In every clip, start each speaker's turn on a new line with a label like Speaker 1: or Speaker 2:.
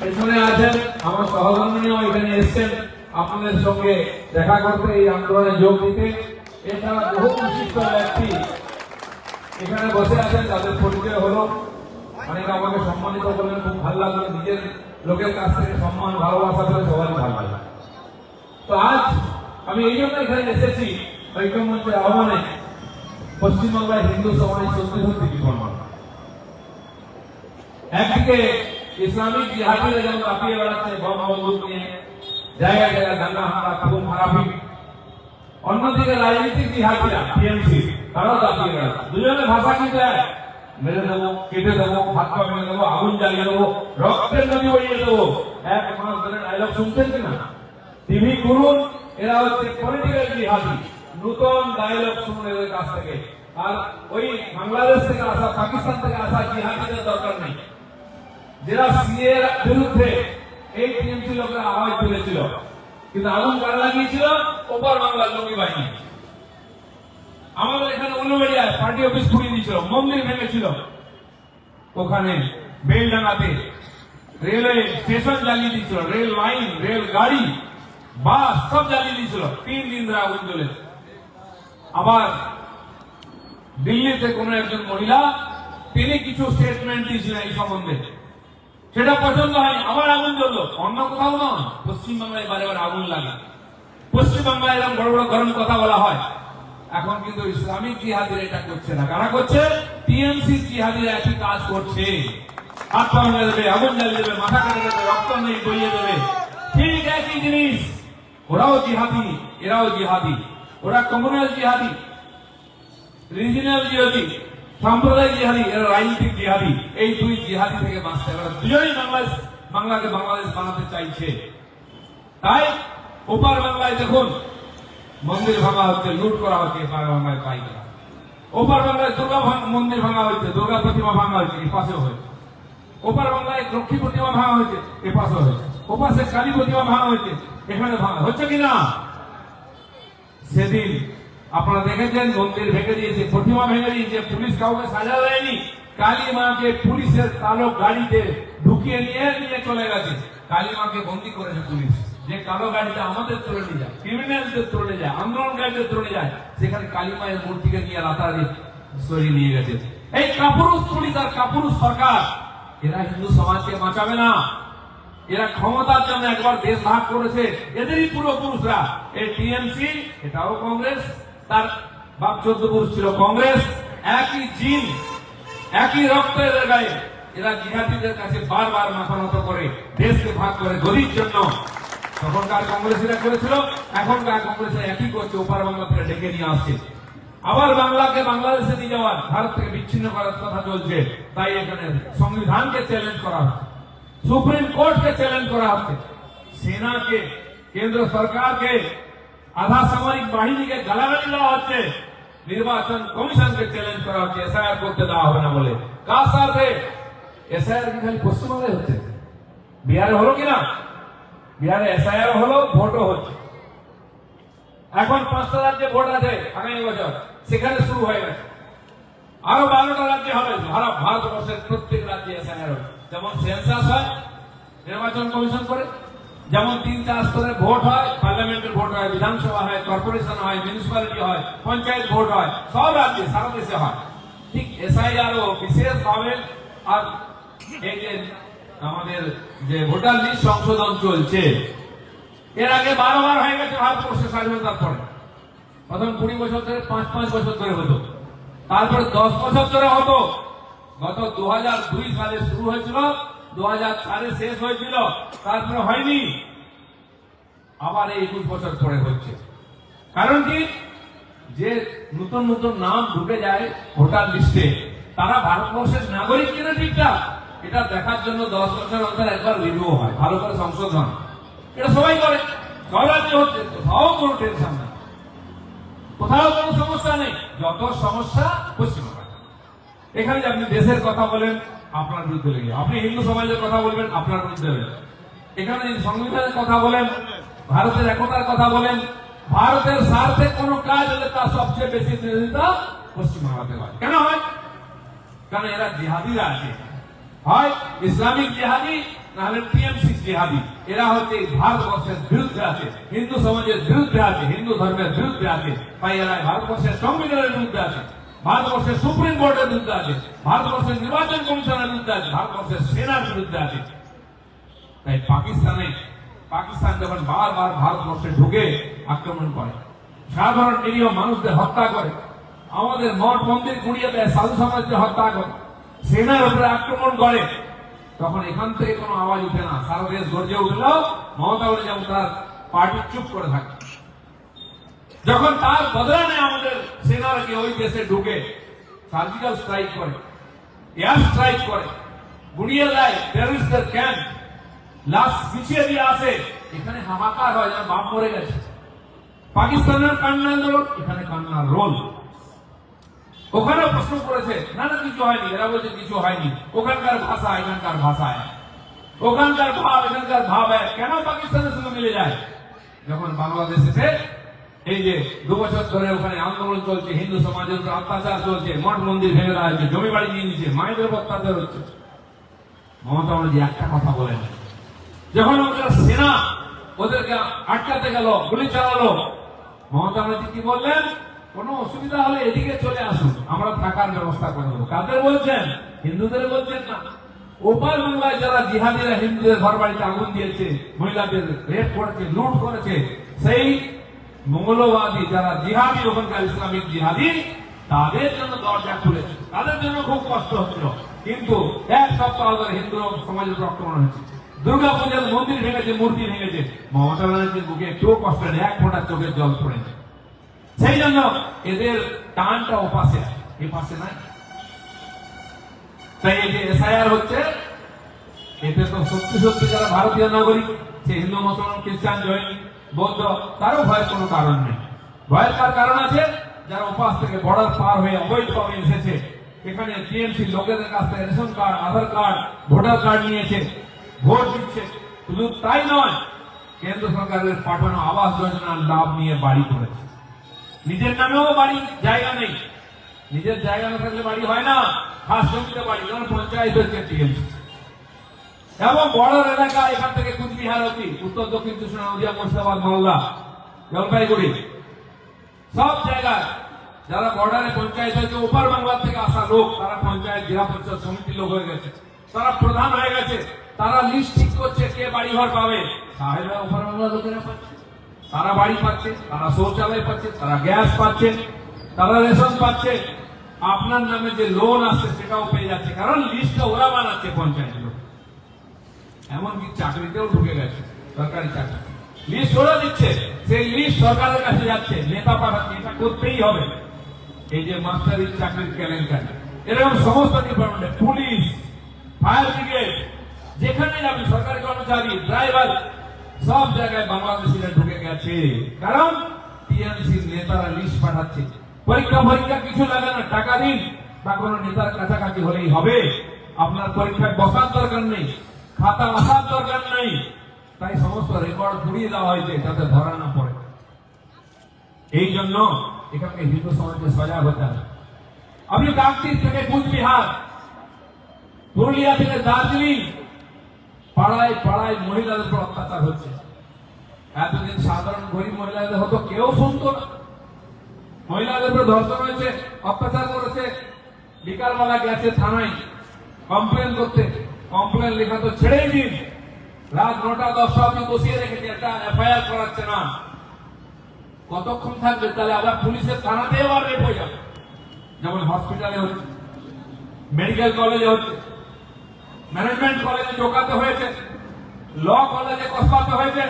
Speaker 1: পেছনে আছেন আমার সহধর্মিনীও এখানে এসছেন। আপনাদের সঙ্গে দেখা করতে এই আন্দোলনে যোগ দিতে। এছাড়া বহু বিশিষ্ট ব্যক্তি এখানে বসে আছেন, তাদের পরিচয় হলো। অনেকে আমাকে সম্মানিত করলেন, খুব ভালো লাগল। নিজের লোকের কাছ থেকে সম্মান, ভালোবাসা পেলে সবাই ভালো লাগে। তো আজ আমি এই জন্য এখানে এসেছি ঐক্যমঞ্চের আহ্বানে। পশ্চিমবাংলায় হিন্দু সমাজ সত্যি সত্যি বিপন্ন। একদিকে ইসলামিক জিহাদিরা যেমন কাঁপিয়ে বেড়াচ্ছে বম বন্দুক নিয়ে। জায়গায় জায়গায় দাঙ্গা, হামলা, খুন খারাপি অন্যদিকে রাজনীতিক জিহাদিরা, টিএমসি, তারাও দাপিয়ে বেড়াচ্ছে দুজনে ভাষা কিন্তু এক। মেরে দেবো, কেটে দেবো হাত পা মেরে দেবো, আগুন জ্বালিয়ে দেবো, রক্তের নদী বইয়ে দেবো। এক মাস ধরে ডায়লগ শুনছেন কিনা টিভি করুন এরা হচ্ছে পলিটিক্যাল জিহাদি। নতুন ডায়লগ শুনুন এদের কাছ থেকে। আর ওই বাংলাদেশ থেকে আসা, পাকিস্তান থেকে আসা জিহাদিদের দরকার নেই। যারা সিএ বিরুদ্ধে এই টিএমসি লোকেরা আওয়াজ তুলেছিল, কিন্তু আগুন কারা লাগিয়েছিল? ওপার বাংলার জঙ্গি বাহিনী। আমাদের এখানে উলুবেড়িয়ায় পার্টি অফিস পুড়িয়ে দিয়েছিল, মন্দির ভেঙেছিল। ওখানে বেলডাঙ্গাতে রেলওয়ে স্টেশন জ্বালিয়ে দিয়েছিল, রেল লাইন, রেল গাড়ি, বাস সব জ্বালিয়ে দিয়েছিল। তিন দিন ধরে আগুন জ্বলে আবার দিল্লিতে কোন একজন মহিলা, তিনি কিছু স্টেটমেন্ট দিয়েছিলেন এই সম্বন্ধে। সেটা পছন্দ হয় আবার আগুন জ্বললো। অন্য কোথাও নয়। পশ্চিমবাংলায় বারে বারে আগুন লাগে পশ্চিমবাংলায় এরকম বড় বড় গরম কথা বলা হয়। এখন কিন্তু ইসলামিক জিহাদিরা এটা করছে না। কারা করছে? টিএমসি জিহাদিরা একই কাজ করছে। হাত পা দেবে, আগুন জ্বালিয়ে দেবে, মাথা কেটে দেবে, রক্ত নেই বইয়ে দেবে। ঠিক একই জিনিস। ওরাও জিহাদি, এরাও জিহাদি। ওরা কমিউনাল জিহাদি রিজিনাল জিহাদি। সাম্প্রদায়িক জিহাদি রাজনৈতিক জিহাদি, এই দুই জিহাদি থেকে বাঁচতে পারে দুজনেই বাংলাদেশ, বাংলাকে বাংলাদেশ বানাতে চাইছে। তাই ওপার বাংলায় দেখুন, মন্দির ভাঙা হচ্ছে, লুট করা হচ্ছে বাংলায় পাইকারা ওপার বাংলায় দুর্গা মন্দির ভাঙা হয়েছে, দুর্গা প্রতিমা ভাঙা হয়েছে এ পাশেও হয়েছে। ওপার বাংলায় লক্ষ্মী প্রতিমা ভাঙা হয়েছে এ পাশেও হয়েছে। ওপাশে কালী প্রতিমা ভাঙা হয়েছে, এখানে ভাঙা হচ্ছে কিনা সেদিন আপনারা দেখেছেন মন্দির ভেঙে দিয়েছে, প্রতিমা ভেঙে দিয়েছে, পুলিশ কাউকে সাজা দেয়নি। কালী মাকে পুলিশের কালো গাড়িতে ঢুকিয়ে নিয়ে নিয়ে চলে গেছে। কালী মাকে বন্দি করেছে পুলিশ। যে কালো গাড়িতে আমাদের তুলে নিয়ে যায় ক্রিমিনালদের তুলে যায়, আন্দোলনকারীদের তুলে যায়, সেখানে কালী মায়ের মূর্তিকে নিয়ে রাতারাতি সরিয়ে নিয়ে গেছে। এই কাপুরুষ পুলিশ আর কাপুরুষ সরকার, এরা হিন্দু সমাজকে বাঁচাবে না। এরা ক্ষমতার জন্য একবার দেশ ভাগ করেছে। এদেরই পূর্বপুরুষরা এই টিএমসি, এটাও কংগ্রেস তার বাপ চোদ্দ পুরুষ ছিল কংগ্রেস। একই জিন, একই রক্ত এদের গায়ে। এরা জিহাদিদের কাছে বারবার মাথা নত করে, দেশকে ভাগ করে গরিব জন্য। তখনকার কংগ্রেসীরা করেছিল এখনকার কংগ্রেসের একই করছে, ওপার বাংলা থেকে ডেকে নিয়ে আসছে। আবার বাংলাকে বাংলাদেশে নিয়ে যাওয়ার ভারত থেকে বিচ্ছিন্ন করার কথা চলছে। তাই এখানে সংবিধানকে চ্যালেঞ্জ করা হচ্ছে। সুপ্রিম কোর্টকে চ্যালেঞ্জ করা হচ্ছে। সেনাকে, কেন্দ্র সরকারকে আধা সামরিক বাহিনীকে গালাগালি দেওয়া হচ্ছে। নির্বাচন কমিশনকে চ্যালেঞ্জ করা হচ্ছে। এসআইআর করতে দেওয়া হবে না বলে। কার সাথে? এসআইআর কি খালি পশ্চিমবঙ্গে হচ্ছে? বিহারে হলো কিনা বিহারে এসআইআর হলো, ভোটও হচ্ছে। এখন পাঁচটা রাজ্যে ভোট আছে আগামী বছর। সেখানে শুরু হয়ে গেছে। আরও বারোটা রাজ্যে হবে। ভারত, ভারতবর্ষের প্রত্যেক রাজ্যে এসআইআর হবে। যেমন সেন্সাস হয়, নির্বাচন কমিশন করে। যেমন তিন চার স্তরে ভোট হয়, পার্লামেন্টের ভোট হয়, বিধানসভা হয়, কর্পোরেশন হয় মিউনিসিপ্যালিটি হয়, পঞ্চায়েত ভোট হয়, সব রাজ্যে, সারা দেশে হয়। ঠিক এসআইআর ও বিশেষ ভাবে আর এই যে আমাদের যে ভোটার লিস্ট সংশোধন চলছে, এর আগে বারবার হয়ে গেছে ভারতবর্ষের স্বাধীনতার পরে। প্রথম কুড়ি বছর ধরে, পাঁচ পাঁচ বছর ধরে হতো। তারপরে দশ বছর ধরে হতো। গত দু সালে শুরু হয়েছিল দু সালে শেষ হয়েছিল তারপরে হয়নি। আবার এই একুশ বছর পরে হচ্ছে। কারণ কি? যে নতুন নতুন নাম ঢুকে যায় ভোটার লিস্টে, তারা ভারতবর্ষের নাগরিক কিনা ঠিকঠাক এটা দেখার জন্য দশ বছর অন্তর একবার রিভিউ হয়, ভালো করে সংশোধন। এটা সবাই করে সব হচ্ছে, কোথাও কোনো টেনশন নেই। কোথাও কোনো সমস্যা নেই, যত সমস্যা পশ্চিমবঙ্গ। এখানে আপনি দেশের কথা বলেন আপনার বিরুদ্ধে লেগে আপনি হিন্দু সমাজের কথা বলবেন, আপনার বিরুদ্ধে লেগে এখানে সংবিধানের কথা বলেন, ভারতের একতার কথা বলেন, ভারতের স্বার্থে কোনো কাজ হলে তার সবচেয়ে বেশি বিরোধিতা পশ্চিমবাংলাতে হয়। কেন হয়? কারণ এরা জিহাদিরা আছে? হয় ইসলামিক জিহাদি নাহলে টিএমসি জিহাদি। এরা হচ্ছে ভারতবর্ষের বিরুদ্ধে আছে, হিন্দু সমাজের বিরুদ্ধে আছে, হিন্দু ধর্মের বিরুদ্ধে আছে। তাই এরা ভারতবর্ষের সংবিধানের বিরুদ্ধে আছে। ভারতবর্ষের সুপ্রিম কোর্টের বিরুদ্ধে আছে, ভারতবর্ষের নির্বাচন কমিশনের বিরুদ্ধে আছে, ভারতবর্ষের সেনার বিরুদ্ধে আছে। তাই পাকিস্তানে, পাকিস্তান যখন বারবার ভারতবর্ষে ঢুকে আক্রমণ করে, সাধারণ নিরীহ মানুষদের হত্যা করে, আমাদের মঠ মন্দির গুড়িয়ে দেয়, সাধু সমাজকে হত্যা করে, সেনার উপরে আক্রমণ করে, তখন এখান থেকে কোনো আওয়াজ উঠে না। সারা দেশ গর্জে উঠল মমতা বলে যেমন তার পার্টি চুপ করে থাকে। যখন তার বদলা নেয় আমাদের সেনারা কি ওই দেশে ঢুকে, সার্জিক্যাল স্ট্রাইক করে, এয়ার স্ট্রাইক করে, গুড়িয়ে দেয় টেররিস্টদের ক্যাম্প লাশ পিছিয়ে দিয়ে আসে, এখানে হাহাকার হয় যেন বাপ মরে গেছে। পাকিস্তানের কান্না আন্দোলন এখানে কান্নার রোল। ওখানে প্রশ্ন করেছে, না না, কিছু হয়নি, এরা বলছে কিছু হয়নি, ওখানকার ভাষা, এখানকার ভাষা ওখানকার ভাব, এখানকার ভাব কেন পাকিস্তানের সঙ্গে মিলে যায়? যখন বাংলাদেশেতে এই যে দু বছর ধরে ওখানে আন্দোলন চলছে, হিন্দু সমাজের উপর অত্যাচার চলছে, মঠ মন্দির ভেঙে দেওয়া হচ্ছে, জমি বাড়ি নিয়ে নিচ্ছে, মায়েদের উপর অত্যাচার হচ্ছে। মমতা ব্যানার্জি একটা কথা বলেন। যখন ওদের সেনা ওদেরকে আটকাতে গেল, গুলি চালালো, মমতা ব্যানার্জি কি বললেন? কোনো অসুবিধা হলে এদিকে চলে আসুন, আমরা থাকার ব্যবস্থা করে দেবো। কাদের বলছেন? হিন্দুদের বলছেন না। ওপার বাংলায় যারা জিহাদিরা হিন্দুদের ঘর বাড়িতে আগুন দিয়েছে, মহিলাদের রেপ করেছে, লুট করেছে, সেই মঙ্গলবাদী যারা জিহাদি, ওখানকার ইসলামিক জিহাদি, তাদের জন্য দরজা খুলেছে। তাদের জন্য খুব কষ্ট হচ্ছিল। কিন্তু এক সপ্তাহ ধরে হিন্দু সমাজের উপর আক্রমণ হচ্ছে দুর্গা পূজার মন্দির ভেঙেছে, মূর্তি ভেঙেছে। মমতা ব্যানার্জির বুকে কেউ কষ্ট নেই এক ফোঁটা চোখের জল পড়েছে সেই জন্য এদের টানটা ওপাশে এ পাশে নাই। তাই এই যে এসআইআর হচ্ছে, এতে তো সত্যি সত্যি যারা ভারতীয় নাগরিক, সে হিন্দু, মুসলমান, খ্রিস্টান, জৈন বৌদ্ধ তারও ভয়ের কোনো কারণ নেই। ভয়ের কার কারণ আছে? যারা উপাস থেকে বর্ডার পার হয়ে অবৈধভাবে এসেছে, এখানে টিএমসি লোকেদের কাছ থেকে ration card, Aadhaar card, voter card নিয়েছে, ভোট দিচ্ছে। শুধু তাই নয়, কেন্দ্র সরকারের পাঠানো আবাস যোজনার লাভ নিয়ে বাড়ি করেছে। নিজের নামেও বাড়ি, জায়গা নেই। নিজের জায়গা না থাকলে বাড়ি হয় না। খাস জমিতে বাড়ি, যেমন পঞ্চায়েত হচ্ছে টিএমসি এবং বড় এলাকা এখান থেকে কুচবিহার অব্দি উত্তর, দক্ষিণ কৃষ্ণ নদিয়া, মুর্শিদাবাদ, মালদা, জলপাইগুড়ি, সব জায়গায় যারা বর্ডারে পঞ্চায়েত হয়েছে ওপার বাংলা থেকে আসা লোক, তারা পঞ্চায়েত, জেলা পরিষদ সমিতির লোক হয়ে গেছে। তারা প্রধান হয়ে গেছে। তারা লিস্ট ঠিক করছে কে বাড়ি ঘর পাবে। সাহেবরা ওপার বাংলা লোকেরা পাচ্ছে। তারা বাড়ি পাচ্ছে, তারা শৌচালয় পাচ্ছে, তারা গ্যাস পাচ্ছে, তারা রেশন পাচ্ছে। আপনার নামে যে লোন আসছে, সেটাও পেয়ে যাচ্ছে। কারণ লিস্টটা ওরা বানাচ্ছে পঞ্চায়েত এমনকি চাকরিতেও ঢুকে গেছে, সরকারি চাকরি। লিস্ট ওরা দিচ্ছে, সেই লিস্ট সরকারের কাছে যাচ্ছে, নেতা পাঠাচ্ছে এটা করতেই হবে। এই যে মাস্টারির চাকরির কেলেঙ্কারি এরকম সমস্ত ডিপার্টমেন্টে পুলিশ ফায়ার ব্রিগেড যেখানে যাবে, সরকারি কর্মচারী ড্রাইভার সব জায়গায় বাংলাদেশিরা ঢুকে গেছে। কারণ টিএমসির নেতারা লিস্ট পাঠাচ্ছে। পরীক্ষা পরীক্ষা কিছু লাগে না, টাকা দিন, বা কোনো নেতার কাছাকাছি হলেই হবে। আপনার পরীক্ষায় বসার দরকার নেই। খাতা আসার দরকার নেই। তাই সমস্ত রেকর্ড ঘুরিয়ে দেওয়া হয়েছে, যাতে ধরা না পড়ে। এই জন্য এখানে হিন্দু সমাজকে সজাগ হতে হবে। আপনি কাকদ্বীপ থেকে কুচবিহার, পুরুলিয়া থেকে দার্জিলিং, পাড়ায় পাড়ায় মহিলাদের উপর অত্যাচার হচ্ছে। এতদিন সাধারণ গরিব মহিলাদের হতো, কেউ শুনতো না। মহিলাদের উপর ধর্ষণ হয়েছে, অত্যাচার করেছে, বিকালবেলা গেছে থানায় কমপ্লেন করতে। কমপ্লেন লেখা তো ছেড়েই দিন। রাত নটা, দশটা অব্দি বসিয়ে রেখেছে একটা এফআইআর করাচ্ছে না। কতক্ষণ থাকবে? তাহলে আবার পুলিশের থানাতে আবার রেপ হয়ে যাবে। যেমন হসপিটালে হচ্ছে মেডিকেল কলেজে হচ্ছে ম্যানেজমেন্ট কলেজে ঢোকাতে হয়েছে ল কলেজে কসবাতে হয়েছে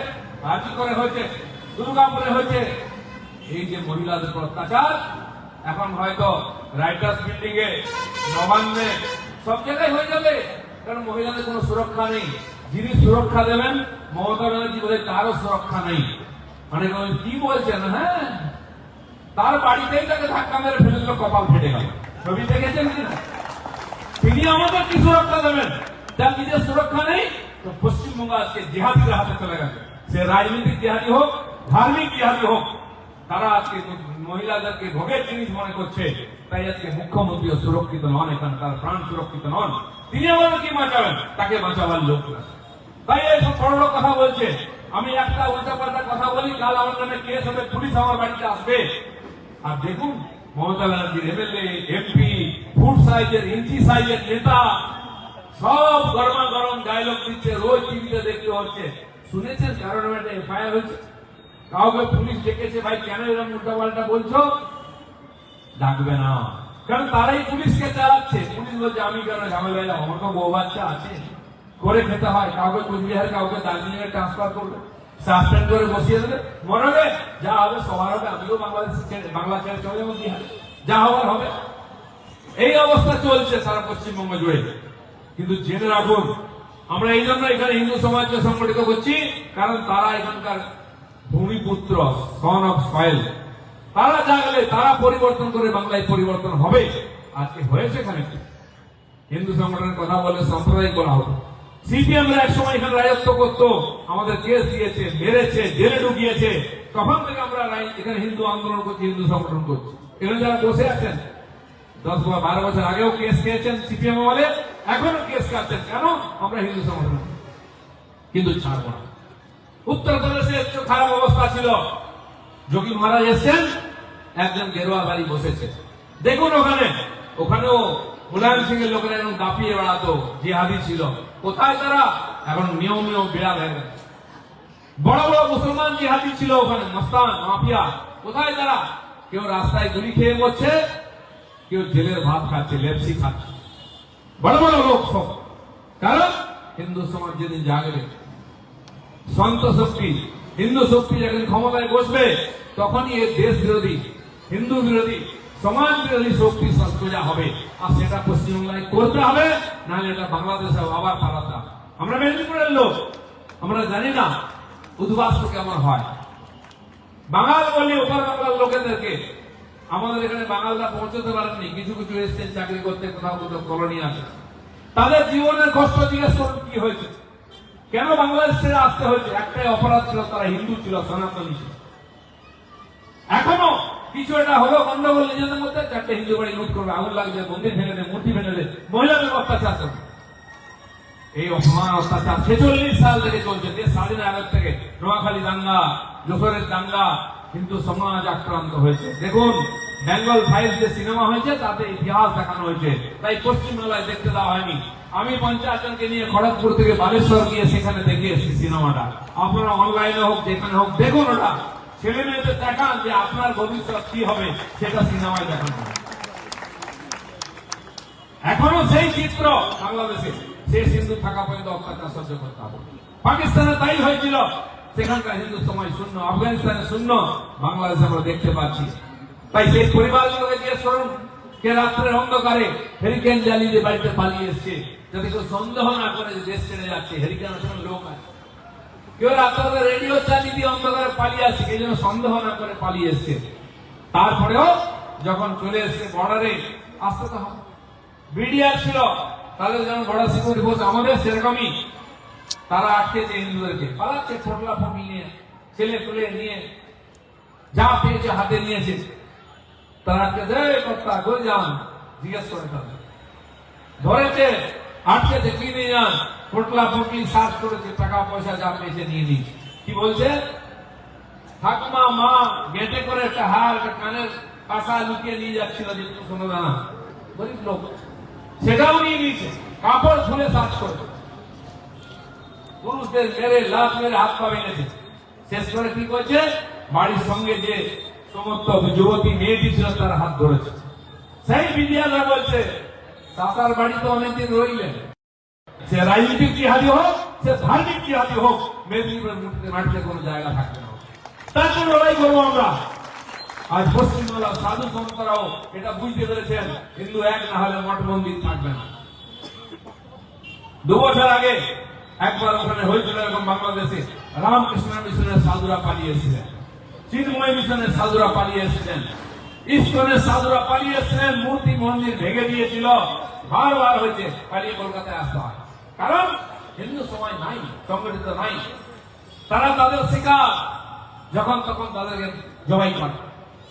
Speaker 1: রাজি করে হয়েছে, দুর্গাপুরে হয়েছে। এই যে মহিলাদের অত্যাচার, এখন হয়তো রাইটার্স বিল্ডিং এ, নবান্নে, সব জায়গায় হয়ে যাবে। কারণ মহিলাদের কোনো সুরক্ষা নেই। যিনি সুরক্ষা দেবেন, মমতা ব্যানার্জি বলে তারও সুরক্ষা নেই। মানে কি বলছেন হ্যাঁ? তার বাড়িতেই তাকে ধাক্কা মেরে ফেলে দিল, কপাল ফেটে গেল। ছবি দেখেছেন তিনি আমাদের কি সুরক্ষা দেবেন? যার নিজের সুরক্ষা নেই, তো পশ্চিমবঙ্গ আজকে জিহাদিদের হাতে চলে গেছে। সে রাজনৈতিক জিহাদি হোক, ধার্মিক জিহাদি হোক, তারা আজকে মহিলাদেরকে ভোগের জিনিস মনে করছে। তাই আজকে মুখ্যমন্ত্রীও সুরক্ষিত নন এখানে তার প্রাণ সুরক্ষিত নন। তিনি আমাদের কি বাঁচাবেন? তাকে বাঁচাবার লোক তাই এইসব বড় কথা বলছে। আমি একটা উল্টা পাল্টা কথা বলি কাল আমার নামে কেস হবে, পুলিশ আমার বাড়িতে আসবে। আর দেখুন, মমতা ব্যানার্জির এমএলএ, এমপি ফুট সাইজের, ইঞ্চি সাইজের নেতা, সব গরমা গরম ডায়লগ দিচ্ছে, রোজ টিভিতে দেখতে হচ্ছে। শুনেছেন কারণ একটা এফআইআর হচ্ছে কাউকে পুলিশ ডেকেছে, ভাই, কেন এরকম উল্টা পাল্টা বলছো? ডাকবে না। কারণ তারাই পুলিশকে চালাচ্ছে। পুলিশ বলছে, আমি কেন ঝামেলা আমার তো বউ বাচ্চা আছে? করে খেতে হয়। কাউকে কুচবিহার, কাউকে দার্জিলিং এ ট্রান্সফার করবে। সাসপেন্ড করে বসিয়ে দেবে। মনে হবে, যা হবে, সবার হবে। আমিও বাংলাদেশ বাংলা ছেড়ে চলে যাব বিহার। যা হবার হবে। এই অবস্থা চলছে সারা পশ্চিমবঙ্গ জুড়ে। কিন্তু জেনে রাখুন, আমরা এই জন্য এখানে হিন্দু সমাজকে সংগঠিত করছি, কারণ তারা এখানকার ভূমিপুত্র সন অফ সয়েল তারা জাগলে তারা পরিবর্তন করে বাংলায় পরিবর্তন হবে। আজকে হয়েছে এখানে হিন্দু সংগঠনের কথা বলে সাম্প্রদায়িক করা হতো সিপিএম এক সময় এখানে রাজত্ব করতো, আমাদের কেস দিয়েছে, মেরেছে, জেলে ঢুকিয়েছে। তখন থেকে আমরা এখানে হিন্দু আন্দোলন করছি, হিন্দু সংগঠন করছি। এখানে যারা বসে আছেন, দশ বা বারো বছর আগেও কেস খেয়েছেন সিপিএম বলে এখনও কেস খাচ্ছেন। কেন? আমরা হিন্দু সংগঠন। কিন্তু ছাড়বো না। উত্তরপ্রদেশে একটু খারাপ অবস্থা ছিল। যোগী মহারাজ এসছেন একজন গেরুয়া বাড়ি বসেছে। দেখুন ওখানে, ওখানেও মুলায়ম সিং এর লোকেরা এরকম দাপিয়ে বেড়াতো, জিহাদি ছিল। কোথায় তারা? এখন নিয়ম নিয়ম বিড়াল হয়ে গেছে। বড় বড় মুসলমান জিহাদি ছিল ওখানে, মস্তান, মাফিয়া। কোথায় তারা? কেউ রাস্তায় গুলি খেয়ে মরছে, কেউ জেলের ভাত খাচ্ছে, লেপসি খাচ্ছে। বড় বড় লোক সব। কারণ হিন্দু সমাজ যেদিন জাগবে সন্ত শক্তি হিন্দু শক্তি যখন ক্ষমতায় বসবে, তখনই এর দেশ বিরোধী, হিন্দু বিরোধী, সমাজ বিরোধী শক্তি সোজা হবে। আর সেটা পশ্চিমবাংলায় করতে হবে, নাহলে এটা বাংলাদেশে আবার পালাতে হবে। আমরা মেদিনীপুরের লোক, আমরা জানি না উদ্বাস্ত কেমন হয়। বাঙাল বলি ওপার বাংলার লোকেদেরকে, আমাদের এখানে বাঙালরা পৌঁছতে পারেননি, কিছু কিছু এসছেন চাকরি করতে, কোথাও কোথাও কলোনি আছে। তাদের জীবনের কষ্ট জিজ্ঞেস করুন, কি হয়েছে? কেন বাংলাদেশ ছেড়ে আসতে হয়েছে? একটাই অপরাধ ছিল তারা হিন্দু ছিল, সনাতনী ছিল। এখনও কিছু একটা হলো গন্ডগোল নিজেদের মধ্যে, চারটে হিন্দু বাড়ি লুট করবে, আগুন লাগছে মন্দির ভেঙে দেয় মূর্তি ভেঙে দেয় মহিলাদের অত্যাচার করবে এই অপমান, অত্যাচার ছেচল্লিশ সাল থেকে চলছে। দেশ স্বাধীন আগের থেকে নোয়াখালী দাঙ্গা যশোরের দাঙ্গা কিন্তু সমাজ আক্রান্ত হয়েছে। দেখুন, বেঙ্গল ফাইল যে সিনেমা হয়েছে, তাতে ইতিহাস দেখানো হয়েছে। তাই পশ্চিমবাংলায় দেখতে দেওয়া হয়নি। আমি পঞ্চায়েত জনকে নিয়ে খড়গপুর থেকে বালেশ্বর গিয়ে সেখানে দেখে এসেছি সিনেমাটা। আপনারা অনলাইনে হোক, যেখানে হোক, দেখুন ওটা। ছেলে মেয়েদের দেখান যে আপনার ভবিষ্যৎ কি হবে, সেটা সিনেমায় দেখানো। এখনও সেই চিত্র বাংলাদেশে। শেষ হিন্দু থাকা পর্যন্ত অত্যাচার সহ্য করতে হবে। পাকিস্তানে তাই হয়েছিল। সেখানকার হিন্দু সময় শূন্য, আফগানিস্তানে শূন্য, বাংলাদেশে আমরা দেখতে পাচ্ছি। তাই সেই পরিবারগুলোকে জিজ্ঞেস করুন কে রাত্রের অন্ধকারে হেরিকেন জ্বালিয়ে বাড়িতে পালিয়ে এসছে। যাতে কেউ সন্দেহ না করে যে দেশ ছেড়ে যাচ্ছে আসলে লোক আছে। কেউ রাত্রে রেডিও চালিয়ে দিয়ে অন্ধকারে পালিয়ে আসছে, কেউ যেন সন্দেহ না করে পালিয়ে এসছে। তারপরেও যখন চলে এসছে বর্ডারে আসতে তো হবে বিডিআর ছিল, তাদের যেমন বড় সিকিউরিটি ফোর্স আমাদের সেরকমই। তারা আটকেছে হিন্দুদেরকে, পালাচ্ছে ফোটলা ফোটি নিয়ে, ছেলে তুলে নিয়ে, যা পেয়েছে হাতে নিয়েছে। তারা আটকে কর্তা যান? জিজ্ঞেস করে তাদের। ধরেছে আটকেছে যান ফোটলা ফোটলি সার্চ করেছে টাকা পয়সা যা পেয়েছে নিয়ে নিয়েছে। কি বলছে? ঠাকুমা, মা, গেটে করে একটা হার একটা কানের পাশা লুকিয়ে নিয়ে যাচ্ছিল যে শোনো দানা গরিব লোক। সেটাও নিয়ে নিয়েছে। কাপড় খুলে সার্চ করে পুরুষদের মেরে লাভ মেরে হাত পা ভেঙেছে শেষ করে কি করছে? বাড়ির সঙ্গে যে সমস্ত যুবতী, মেয়েটি ছিল, তার হাত ধরেছে। সেই বিদ্যালয় বলছে চাষার বাড়ি তো অনেকদিন রইলেন। সে রাজনীতিক জিহাদি হোক সে ধার্মিক জিহাদি হোক, মেদিনীপুরের মাটিতে কোনো জায়গা থাকবে না। তার জন্য লড়াই করব আমরা। আজ সাধু সন্তরাও এটা বুঝতে পেরেছেন, হিন্দু এক না হলে মঠ মন্দির থাকবে না। দু বছর আগে একবার ওখানে হয়েছিল এরকম বাংলাদেশে রামকৃষ্ণ মিশনের সাধুরা পালিয়ে এসেছিলেন চিন্ময় মিশনের সাধুরা পালিয়ে এসেছেন ইস্কনের সাধুরা পালিয়ে এসেছিলেন মূর্তি মন্দির ভেঙে দিয়েছিল। বারবার হয়েছে, পালিয়ে কলকাতায় আসতে হয়। কারণ হিন্দু সময় নাই, সংগঠিত নাই। তারা তাদের শিকার। যখন তখন তাদেরকে জবাই করে।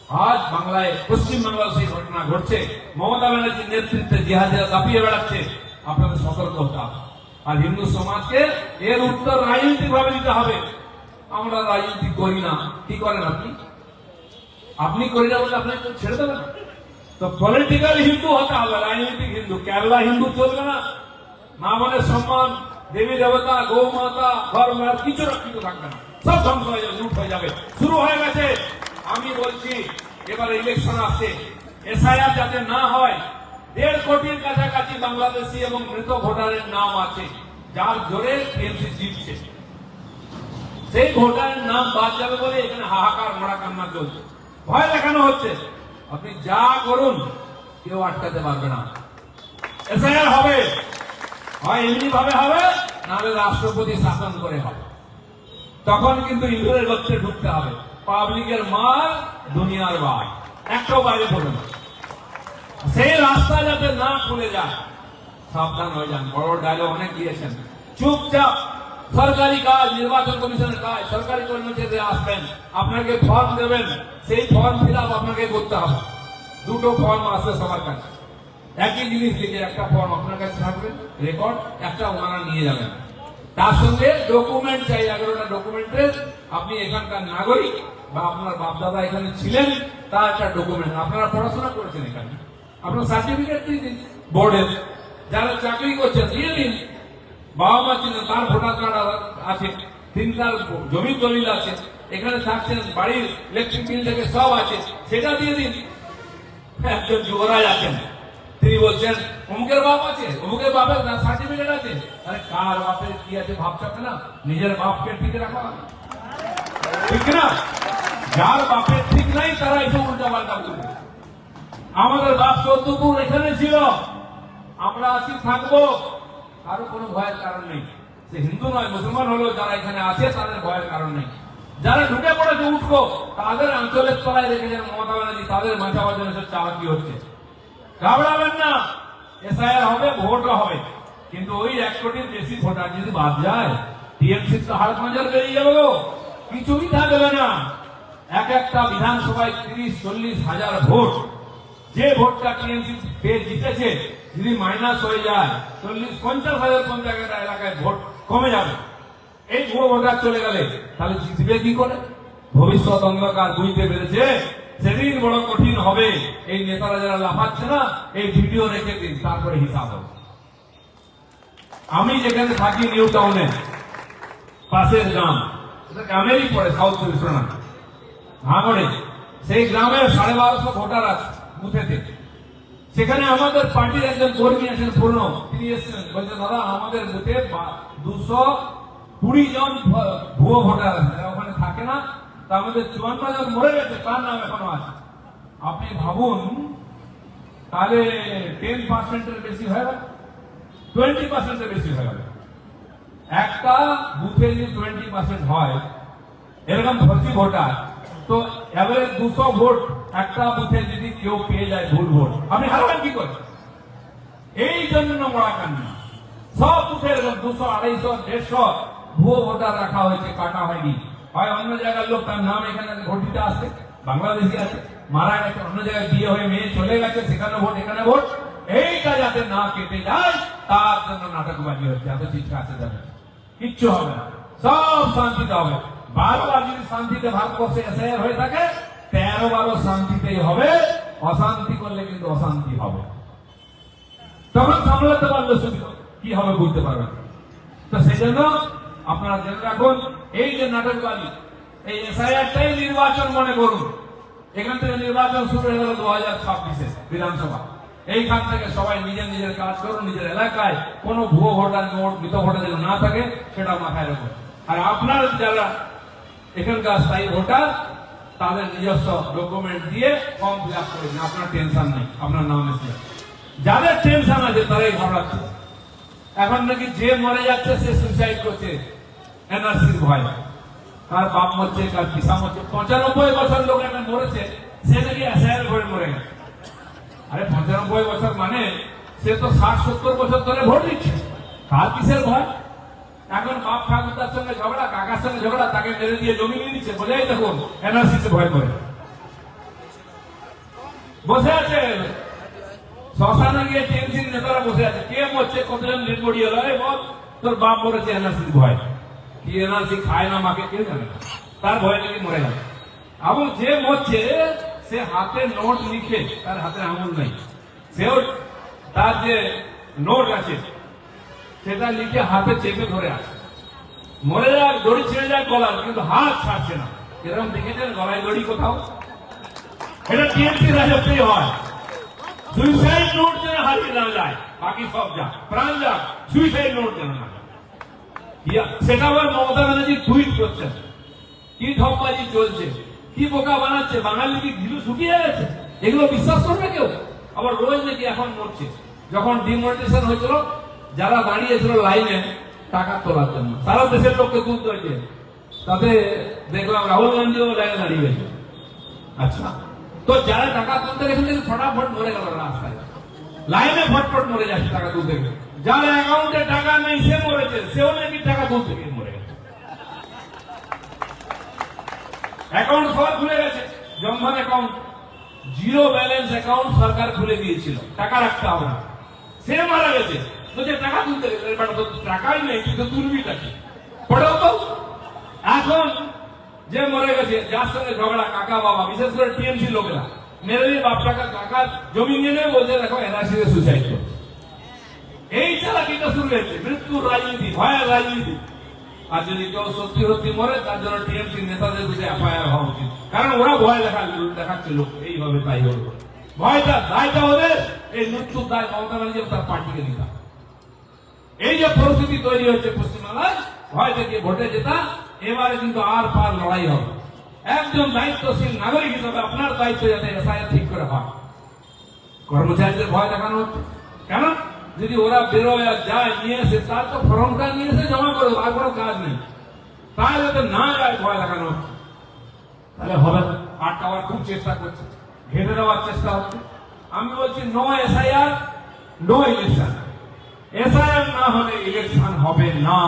Speaker 1: আজ বাংলায় পশ্চিম বাংলায় সেই ঘটনা ঘটছে। মমতা ব্যানার্জির নেতৃত্বে জিহাদিরা দাপিয়ে বেড়াচ্ছে। আপনাদের সতর্ক হতে হবে। আর হিন্দু সমাজকে এর উত্তর রাজনৈতিক ভাবে দিতে হবে। আমরা রাজনীতি করি না। কি করেন আপনি? আপনি করি না বলে আপনাকে ছেড়ে দেবে না তো পলিটিক্যাল হিন্দু হতে হবে, রাজনৈতিক হিন্দু। কেরালা হিন্দু চলবে না। না মানে সম্মান, দেবী, দেবতা, গৌ মাতা ধর্ম আর কিছু কিছু থাকবে না। সব ধ্বংস হয়ে যাবে, লুট হয়ে যাবে। শুরু হয়ে গেছে। আমি বলছি, এবার ইলেকশন আসছে। এসআইআর যাতে না হয়, দেড় কোটির কাছাকাছি বাংলাদেশি এবং মৃত ভোটারের নাম আছে, যার জোরে টিএমসি জিতছে। সেই ভোটারের নাম বাদ যাবে বলে এখানে হাহাকার, মারা কান্না চলছে। ভয় দেখানো হচ্ছে। আপনি যা করুন, কেউ আটকাতে পারবে না। এসআইআর হবে। হয় এমনি ভাবে হবে, নাহলে রাষ্ট্রপতি শাসন করে হবে। তখন কিন্তু ইন্দুরের গত্রে ঢুকতে হবে। পাবলিকের মাল দুনিয়ার বাই একটাও বাইরে পড়বে না। সেই রাস্তা যাতে না খুলে যায়, সাবধান হয়ে যান। বড় ডায়লগ অনেক দিয়েছেন। চুপচাপ সরকারি কাজ, নির্বাচন কমিশনের কাজ, সরকারি কর্মচারীরা আসবেন, আপনাকে ফর্ম দেবেন, সেই ফর্ম ফিল আপনাকে করতে হবে। দুটো ফর্ম আসবে সবার কাছে। একই জিনিস লিখে একটা ফর্ম আপনার কাছে থাকবে রেকর্ড একটা ওনারা নিয়ে যাবেন। তার সঙ্গে ডকুমেন্ট চাই, এগারোটা ডকুমেন্টের আপনি এখানকার নাগরিক বা আপনার বাপদাদা এখানে ছিলেন, তার একটা ডকুমেন্ট আপনারা পড়াশোনা করেছেন এখানে। আপনার সার্টিফিকেট দিয়ে দিন বোর্ডের যারা চাকরি করছেন দিয়ে দিন। বাবা মা ছিলেন তার ভোটার কার্ড আছে, তিন তার জমির দলিল আছে, এখানে থাকছেন বাড়ির ইলেকট্রিক বিল থেকে সব আছে, সেটা দিয়ে দিন। একজন যুবরাজ আছেন, তিনি বলছেন, অমুকের বাপ আছে, অমুকের বাপের সার্টিফিকেট আছে। আরে, কার বাপের কি আছে ভাবছাবে না? নিজের বাপকে ঠিক রাখা ঠিক না? যার বাপের ঠিক নাই, তারা এইসব উল্টা পাল্টা করবে আমাদের বাপ চৌদ্দপুর এখানে ছিল। আমরা আছি, থাকব। কারও কোনো ভয়ের কারণ নেই। সে হিন্দু নয়, মুসলমান হলেও যারা এখানে আছে তাদের ভয়ের কারণ নেই। যারা ঢুকে পড়েছে উঠবো, তাদের আঞ্চলের তলায় রেখেছেন মমতা ব্যানার্জি তাদের মাথা বাজানো সব চালাকি হচ্ছে। ঘাবড়াবেন না, এসআইআর হবে, ভোটও হবে। কিন্তু ওই এক কোটির বেশি ভোটার যদি বাদ যায়, টিএমসি তো হাড় পাঁজার বেরিয়ে যাবে কিছুই থাকবে না। এক একটা বিধানসভায় তিরিশ, চল্লিশ হাজার ভোট। যে ভোটটা টিএমসি পেয়ে জিতেছে যদি মাইনাস হয়ে যায়, চল্লিশ, পঞ্চাশ হাজার কোন জায়গাটা, এলাকায় ভোট কমে যাবে। এই ভুয়ো ভোটার চলে গেলে, তাহলে জিতবে কি করে? ভবিষ্যৎ অন্ধকার বুঝতে পেরেছে? সেদিন বড় কঠিন হবে। এই নেতারা যারা লাফাচ্ছে না, এই ভিডিও রেখে দিন, তারপরে হিসাব হবে। আমি যেখানে থাকি, নিউ টাউনে, পাশের গ্রাম। গ্রামেরই পড়ে সাউথ চব্বিশ পরগনা। ভাঙড়ে। সেই গ্রামে সাড়ে বারোশো ভোটার আছে, বুথেতে। সেখানে আমাদের পার্টির একজন কর্মী আছেন পুরনো তিনি এসেছেন বলছে, দাদা, আমাদের বুথে দুশো কুড়ি জন ভুয়ো ভোটার আছে। ওখানে থাকে না। তা আমাদের চুয়ান্ন জন মরে গেছে, তার নাম এখনও আছে। আপনি ভাবুন, তাহলে টেন পার্সেন্টের বেশি হয়ে টোয়েন্টি পার্সেন্টের বেশি হয়ে একটা বুথে যদি টোয়েন্টি পার্সেন্ট হয়, এরকম ভর্তি ভোটার, তো এভারেজ দুশো ভোট একটা বুথে যদি কেউ পেয়ে যায় ভুল ভোট, আপনি হারাবেন কি করে? এই জন্য মরা কান্না। সব বুথে দুশো, আড়াইশো, দেড়শো ভুয়ো ভোটার রাখা হয়েছে, কাটা হয়নি। হয় অন্য জায়গার লোক, তার নাম এখানে ভোট দিতে আসছে বাংলাদেশি আছে, মারা গেছে, অন্য জায়গায় বিয়ে হয়ে মেয়ে চলে গেছে, সেখানে ভোট, এখানে ভোট। এইটা যাতে না কেটে যায়, তার জন্য নাটকবাজি হচ্ছে, এত চিৎকার আছে যাবে কিচ্ছু হবে না। সব শান্তিতে হবে। বারবার যদি শান্তিতে ভারতবর্ষে এসে হয়ে থাকে তেরো বারো শান্তিতেই হবে। অশান্তি করলে কিন্তু অশান্তি হবে। তখন সামলাতে পারলে শুধু কি হবে বুঝতে পারবেন তো সেই জন্য আপনারা জেনে রাখুন, এই যে নাটকবাজি এই এসআইআরটাই নির্বাচন মনে করুন। এখান থেকে নির্বাচন শুরু হয়ে গেল দু হাজার ছাব্বিশে বিধানসভা। এইখান থেকে সবাই নিজের নিজের কাজ করুন, নিজের এলাকায় কোনো ভুয়ো ভোটার নোট মৃত ভোটার যেন না থাকে সেটা মাথায় রাখুন। আর আপনার যারা এখানকার স্থায়ী ভোটার তাদের নিজস্ব ডকুমেন্ট দিয়ে ফর্ম ফিল আপ করে আপনার টেনশন নেই, আপনার নাম এসে যাদের টেনশন আছে, তারাই ঘবরাচ্ছে এখন নাকি যে মরে যাচ্ছে, সে সুইসাইড করছে। এনআরসির ভয়। কার বাপ মরছে কার পিসা মরছে। পঁচানব্বই বছর লোক এখন মরেছে, সে নাকি এসআইয়ের ভয়ে মরে গেছে। আরে, পঁচানব্বই বছর মানে সে তো ষাট সত্তর বছর ধরে ভোট দিচ্ছে। কার কিসের ভয়? এখন বাপ ঠাকুরদার সঙ্গে ঝগড়া, কাকার সঙ্গে ঝগড়া, তাকে মেরে দিয়ে জমি নিয়ে নিচ্ছে বোঝাই দেখুন এনআরসি ভয় করে। বসে আছে। শ্মশানে গিয়ে টিএমসির নেতারা বসে আছে। কে মরছে, কতজন হলো? বল, তোর বাপ মরেছে এনআরসির ভয়। কি এনআরসি খায় না মাকে কেউ জানে? তার ভয় নাকি মরে গেল। এবং যে মরছে, সে হাতে নোট লিখে, তার হাতে আঙুল নাই। সেও তার যে নোট আছে সেটা লিখে হাতে চেপে ধরে আছে মরে যাক, দড়ি ছেড়ে যাক গলার, কিন্তু হাত ছাড়ছে না। এরকম দেখেছেন গলায় দড়ি কোথাও? এটা টিএমসি হয়। সুইসাইড নোট যেন হারিয়ে না যায়, বাকি সব যা প্রাণ যাক সুইসাইড নোট যেন না। সেটা আবার মমতা ব্যানার্জি টুইট করছেন। কি ঠকবাজি চলছে, কি বোকা বানাচ্ছে, বাঙালি কি ঘিলু শুকিয়ে গেছে? এগুলো বিশ্বাস করবে কেউ? আবার রোজ নাকি এখন মরছে। যখন ডিমনিটেশন হয়েছিল যারা দাঁড়িয়েছিল লাইনে টাকা তোলার জন্য সারা দেশের লোককে তুলতে হয়েছে। তাতে দেখলাম রাহুল গান্ধীও লাইনে দাঁড়িয়ে গেছে। আচ্ছা তো যারা টাকা তুলতে গেছিল ফটাফট মরে গেল রাস্তায়। লাইনে ফটফট মরে যাচ্ছে টাকা তুলতে গেলে। যার অ্যাকাউন্টে টাকা নেই, সে মরেছে। সেও নাকি টাকা তুলতে গিয়ে মরে গেছে। অ্যাকাউন্ট সব খুলে গেছে। Jan Dhan account, zero balance account সরকার খুলে দিয়েছিল। টাকা রাখতে হবে না। সে মারা গেছে। বলছে, টাকা তুলতে টাকাই নেই তুই তো তুলবি টাকি পড়েও তো। এখন যে মরে গেছে, যার সঙ্গে ঝগড়া, কাকা, বাবা, বিশেষ করে টিএমসি লোকেরা, মেরে বাপ টাকা কাকা জমি নিয়ে বলছে, দেখো, এনআরসি সুসাইড করছে এই চালাকিটা শুরু হয়েছে মৃত্যুর রাজনীতি রাজনীতি। আর যদি কেউ সত্যি সত্যি মরে, তার জন্য টিএমসি নেতাদের বিরুদ্ধে এফআইআর হওয়া উচিত। কারণ ওরা ভয় দেখা দেখাচ্ছে লোক, এইভাবে তাই হল। ভয়টা দায়টা ওদের, এই মৃত্যুর দায় মমতা ব্যানার্জি তার পার্টিকে দিতে হবে। এই যে পরিস্থিতি তৈরি হচ্ছে পশ্চিমবাংলায় ভয় থেকে ভোটে জেতা, এবারে কিন্তু আর পার লড়াই হবে। একজন দায়িত্বশীল নাগরিক হিসেবে আপনার দায়িত্ব যাতে এসআইআর ঠিক করে হয়। কর্মচারীদের ভয় দেখানো হচ্ছে। কেন? যদি ওরা বেরোয় আর যায়, নিয়ে এসে, তার তো ফর্মটা নিয়ে এসে জমা করে আর কোনো কাজ নেই। তাই যাতে না যায়, ভয় দেখানো হচ্ছে। তাহলে হবে। আটকাবার খুব চেষ্টা করছে। ঘেটে দেওয়ার চেষ্টা হচ্ছে। আমি বলছি no SIR no election SIR না হলে ইলেকশন হবে না।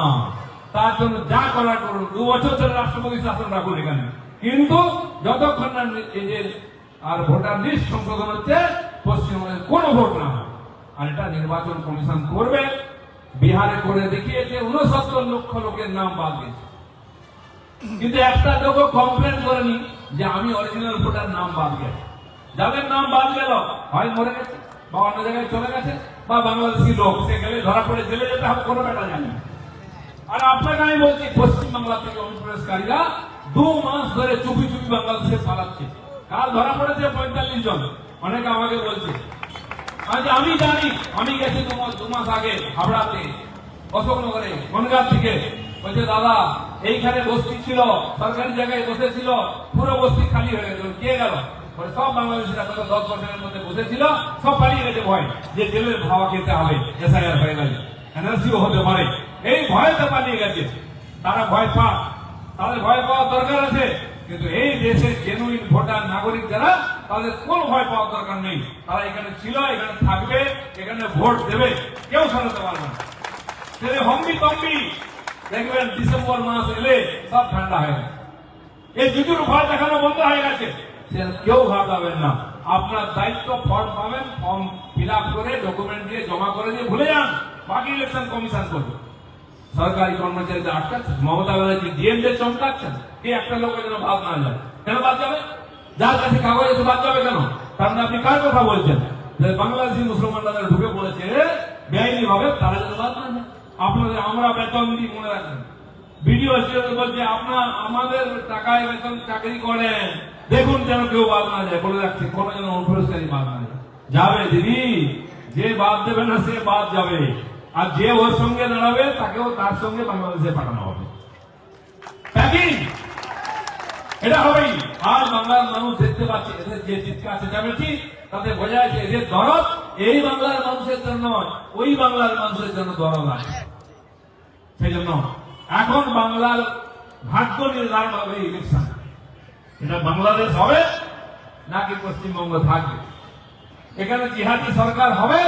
Speaker 1: তার জন্য যা করার করুন। দু বছর ধরে রাষ্ট্রপতি শাসন রাখুন এখানে। কিন্তু যতক্ষণ না এই আর ভোটার লিস্ট সংশোধন হচ্ছে, পশ্চিমবঙ্গে কোনো ভোট না হয়। আর এটা নির্বাচন কমিশন করবে। বিহারে করে দেখিয়েছে উনসত্তর লক্ষ লোকের নাম বাদ দিয়েছে। কিন্তু একটা লোকও কমপ্লেন করেনি যে আমি অরিজিনাল ভোটার নাম বাদ গেছে। যাদের নাম বাদ গেল, হয় মরে গেছে বা অন্য জায়গায় চলে গেছে বা বাংলাদেশি লোক, সে গেলে ধরা পড়ে, জেলে যেতে হবে, কোনো ব্যাটা জানি আর আপনাকে আমি বলছি, পশ্চিমবাংলা থেকে অনুপ্রবেশকারীরা দু মাস ধরে চুপি চুপি বাংলাদেশে পালাচ্ছে। কাল ধরা পড়েছে পঁয়তাল্লিশ জন, অনেকে আমাকে বলছে। আমি জানি, আমি গেছি দু মাস আগে হাবড়াতে অশোকনগরে, বনগাঁ থেকে। বলছে, দাদা, এইখানে বস্তি ছিল, সরকারি জায়গায় বসেছিল, পুরো বস্তি খালি হয়ে গেছে, কে গেল? বলে, সব দশ বছরের মধ্যে সব পালিয়ে গেছে ভয়। যে জেলের ভাওয়া খেতে হবে এসআইআর গেলে এনআরসিও হতে পারে। এই ভয়তে পালিয়ে গেছে। তারা ভয় তাদের ভয় পাওয়ার দরকার আছে। কিন্তু এই দেশের জেনুইন ভোটার নাগরিক যারা তাদের কোনো ভয় পাওয়ার দরকার নেই। তারা এখানে ছিল এখানে থাকবে এখানে ভোট দেবে। কেউ সরাতে পারবে না। সেটা হম্বি তম্বি দেখবেন ডিসেম্বর মাস এলে সব ঠান্ডা হয়ে গেছে এই জুজুর ভয় দেখানো বন্ধ হয়ে গেছে। কেউ ভাবলাবেন না। আপনার দায়িত্ব ফর্ম পাবেন ফর্ম ফিল করে ডকুমেন্ট দিয়ে জমা করে দিয়ে ভুলে যান। বাকি ইলেকশন কমিশন করবে। সরকারি কর্মচারীদের আটকাচ্ছেন মমতা ব্যানার্জি ডিএমদের চমকাচ্ছেন কি একটা লোকের যেন বাদ না যায়। কেন বাদ যাবে? যার কাছে কাগজ আছে, বাদ যাবে কেন? তার মানে আপনি কার কথা বলছেন? বাংলাদেশি মুসলমানরা যারা ঢুকে পড়েছে বেআইনি ভাবে তারা যেন বাদ না যায়। আপনাদের আমরা বেতন দিই, মনে রাখবেন। ভিডিও বলছে, আপনার, আমাদের টাকায় বেতন চাকরি করেন। দেখুন যেন কেউ বাদ না যায় বলে রাখছে কোনো যেন অনুপ্রবেশকারী বাদ না যাবে দিদি যে বাদ দেবে না সে বাদ যাবে। আর যে ওর সঙ্গে দাঁড়াবে তাকেও তার সঙ্গে বাংলাদেশে পাঠানো হবে। প্যাকিং! এটা হবেই। বাংলার মানুষ দেখতে পাচ্ছে এদের যে চিৎকার তাতে বোঝা যাচ্ছে এদের দরদ এই বাংলার মানুষের জন্য নয়, ওই বাংলার মানুষের জন্য দরদ আছে। সেই জন্য এখন বাংলার ভাগ্য নির্ধারণ হবে ইলেকশন এটা বাংলাদেশ হবে নাকি পশ্চিমবঙ্গ থাকবে? এখানে জিহাদি সরকার হবে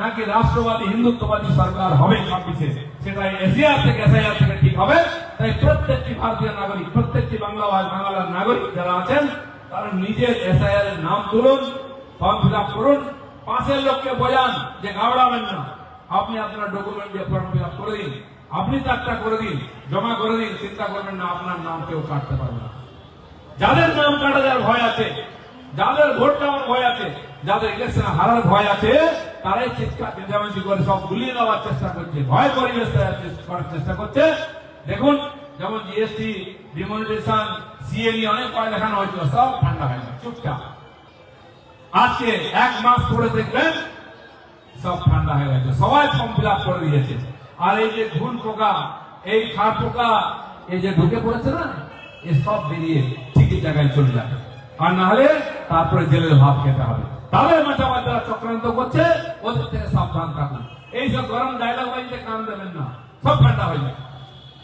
Speaker 1: নাকি রাষ্ট্রবাদী, হিন্দুত্ববাদী সরকার হবে ছাব্বিশে সেটা এশিয়া থেকে এসআইআর থেকে ঠিক হবে। তাই প্রত্যেকটি ভারতীয় নাগরিক, প্রত্যেকটি বাংলা বাংলার নাগরিক যারা আছেন, তারা নিজের এসআইআর এর নাম তুলুন, ফর্ম ফিল আপ করুন, পাশের লোককে বোঝান যে ঘাবড়াবেন না। আপনি আপনার ডকুমেন্ট দিয়ে ফর্ম ফিল আপ করে দিন। আপনি তারটা করে দিন, জমা করে দিন, চিন্তা করবেন না আপনার নাম কেউ কাটতে পারবে যাদের নাম কাটা যাওয়ার ভয় আছে, যাদের ভোট দেওয়ার ভয় আছে, যাদের ইলেকশনে হারার ভয় আছে, তারাই চিৎকার চেঁচামেচি করে সব গুলিয়ে দেওয়ার চেষ্টা করছে, ভয় পরিবেশ করার চেষ্টা করছে। দেখুন, যেমন জিএসটি ডিমনিটেশন সিএলই অনেক ভয় দেখানো হয়েছিল, সব ঠান্ডা হয়ে চুপচাপ। আজকে এক মাস পরে দেখবেন, সব ঠান্ডা হয়ে গেছে, সবাই ফর্ম ফিল আপ করে দিয়েছে। আর এই যে ঘুন পোকা, এই খার পোকা, এই যে ঢুকে পড়েছে না, এ সব বেরিয়ে ঠিকই জায়গায় চলে যাবে। আর না হলে তারপরে জেলের ভাত খেতে হবে। তাদের মাথাবাদ যারা চক্রান্ত করছে, ওদের থেকে সাবধান থাকুন। এই সব গরম ডায়লগ বাজিতে কান দেবেন না। সব ঠান্ডা হয়ে যাবে।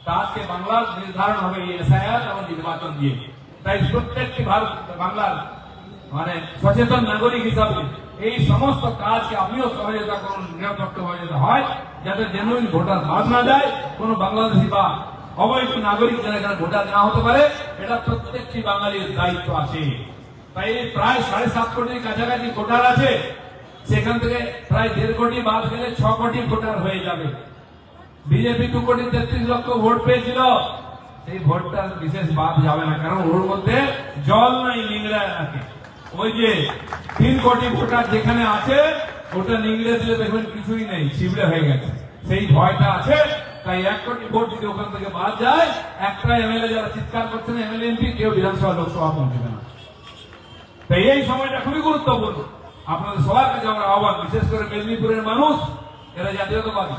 Speaker 1: তা আজকে বাংলার নির্ধারণ হবে এই এসআইআর এবং নির্বাচন দিয়ে। তাই প্রত্যেকটি ভারত, বাংলার মানে সচেতন নাগরিক হিসাবে এই সমস্ত কাজকে আপনিও সহযোগিতা করুন, নিরপেক্ষ যাতে হয়, যাতে জেনুইন ভোটার বাদ না যায়, কোন বাংলাদেশি বা অবৈধ নাগরিক যেন এখানে ভোটার না হতে পারে, এটা প্রত্যেকটি বাঙালির দায়িত্ব আছে। তাই প্রায় সাড়ে সাত কোটির কাছাকাছি ভোটার আছে। সেখান থেকে প্রায় দেড় কোটি বাদ গেলে ছ কোটি ভোটার হয়ে যাবে। বিজেপি দু কোটি তেত্রিশ লক্ষ ভোট পেয়েছিল। সেই ভোটটা বিশেষ বাদ যাবে না, কারণ ওর মধ্যে জল নাই নিংড়ায় নাকি ওই যে তিন কোটি ভোটার যেখানে আছে, ওটা নিংড়ে দিলে দেখবেন কিছুই নেই, ছিবড়ে হয়ে গেছে। সেই ভয়টা আছে। তাই এক কোটি ভোট যদি ওখান থেকে বাদ যায় একটা এমএলএ যারা চিৎকার করছেন এমএলএ এমপি কেউ বিধানসভা, লোকসভা পৌঁছবে না। তাই এই সময়টা খুবই গুরুত্বপূর্ণ। আপনাদের সবার কাছে আমার আহ্বান, বিশেষ করে মেদিনীপুরের মানুষ, এরা জাতীয়তাবাদী,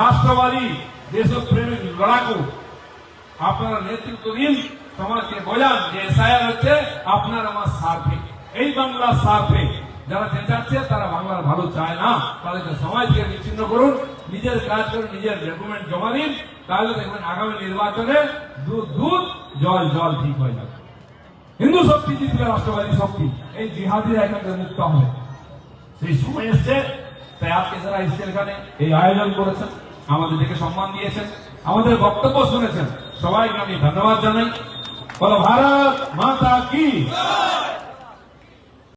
Speaker 1: রাষ্ট্রবাদী দেশপ্রেমিক লড়াকু। আপনারা নেতৃত্ব দিন, সমাজকে বোঝান যে এসআইআর হচ্ছে, আপনার আমার স্বার্থে এই বাংলার স্বার্থে যারা চেঁচাচ্ছে, তারা বাংলার ভালো চায় না। তাদেরকে সমাজকে বিচ্ছিন্ন করুন। নিজের কাজ করে নিজের ডকুমেন্ট জমা দিন, তাহলে দেখবেন আগামী নির্বাচনে দুধ দুধ, জল জল ঠিক হয়ে যাবে। হিন্দু শক্তি জিতবে রাষ্ট্রবাদী শক্তি, এই জিহাদিরা এখান থেকে মুক্ত হবে। সেই সময় এসছে তাই আজকে যারা এসছেন এখানে, এই আয়োজন করেছেন, আমাদের দেখে সম্মান দিয়েছেন, আমাদের বক্তব্য শুনেছেন। সবাইকে আমি ধন্যবাদ জানাই। বলো, ভারত মাতা কি?